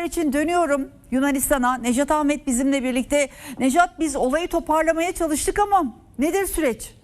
haberler için dönüyorum Yunanistan'a. Nejat Ahmet bizimle birlikte. Nejat biz olayı toparlamaya çalıştık ama nedir süreç?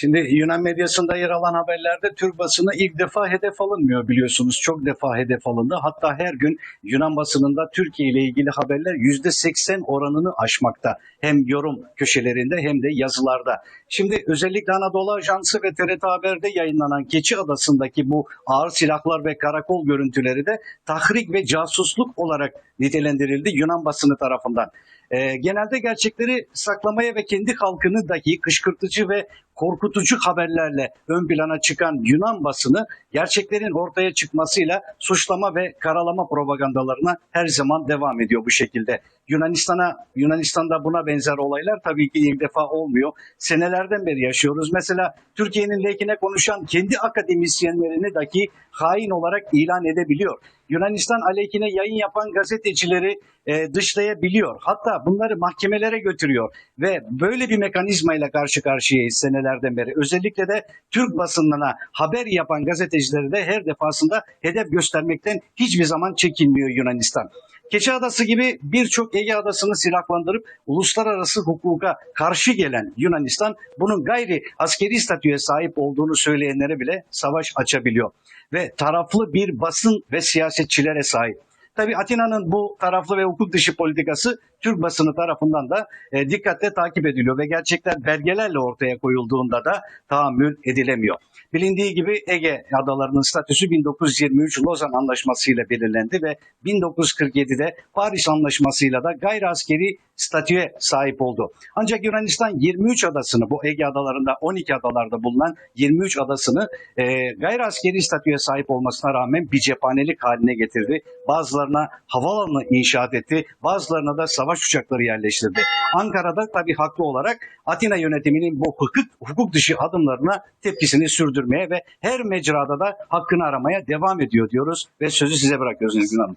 Şimdi Yunan medyasında yer alan haberlerde Türk basını ilk defa hedef alınmıyor biliyorsunuz. Çok defa hedef alındı. Hatta her gün Yunan basınında Türkiye ile ilgili haberler %80 oranını aşmakta. Hem yorum köşelerinde hem de yazılarda. Şimdi özellikle Anadolu Ajansı ve TRT Haber'de yayınlanan Keçi Adası'ndaki bu ağır silahlar ve karakol görüntüleri de tahrik ve casusluk olarak nitelendirildi Yunan basını tarafından. Ee, genelde gerçekleri saklamaya ve kendi halkını dahi kışkırtıcı ve korkutucu haberlerle ön plana çıkan Yunan basını gerçeklerin ortaya çıkmasıyla suçlama ve karalama propagandalarına her zaman devam ediyor bu şekilde. Yunanistan'a Yunanistan'da buna benzer olaylar tabii ki ilk defa olmuyor. Senelerden beri yaşıyoruz. Mesela Türkiye'nin lehine konuşan kendi akademisyenlerini dahi hain olarak ilan edebiliyor. Yunanistan aleyhine yayın yapan gazetecileri e, dışlayabiliyor. Hatta bunları mahkemelere götürüyor ve böyle bir mekanizmayla karşı karşıyayız senelerden beri. Özellikle de Türk basınına haber yapan gazetecileri de her defasında hedef göstermekten hiçbir zaman çekinmiyor Yunanistan. Keçi Adası gibi birçok Ege Adası'nı silahlandırıp uluslararası hukuka karşı gelen Yunanistan bunun gayri askeri statüye sahip olduğunu söyleyenlere bile savaş açabiliyor. Ve taraflı bir basın ve siyasetçilere sahip. Tabii Atina'nın bu taraflı ve hukuk dışı politikası Türk basını tarafından da e, dikkatle takip ediliyor ve gerçekler belgelerle ortaya koyulduğunda da tahammül edilemiyor. Bilindiği gibi Ege adalarının statüsü 1923 Lozan Anlaşması ile belirlendi ve 1947'de Paris Anlaşması'yla da gayri askeri statüye sahip oldu. Ancak Yunanistan 23 adasını bu Ege adalarında 12 adalarda bulunan 23 adasını e, gayri askeri statüye sahip olmasına rağmen bir cephanelik haline getirdi. Bazılarına havaalanı inşaat etti, bazılarına da savaş uçakları yerleştirdi. Ankara'da tabii haklı olarak Atina yönetiminin bu hukuk, hukuk dışı adımlarına tepkisini sürdürmeye ve her mecrada da hakkını aramaya devam ediyor diyoruz ve sözü size bırakıyoruz Nilgün Hanım.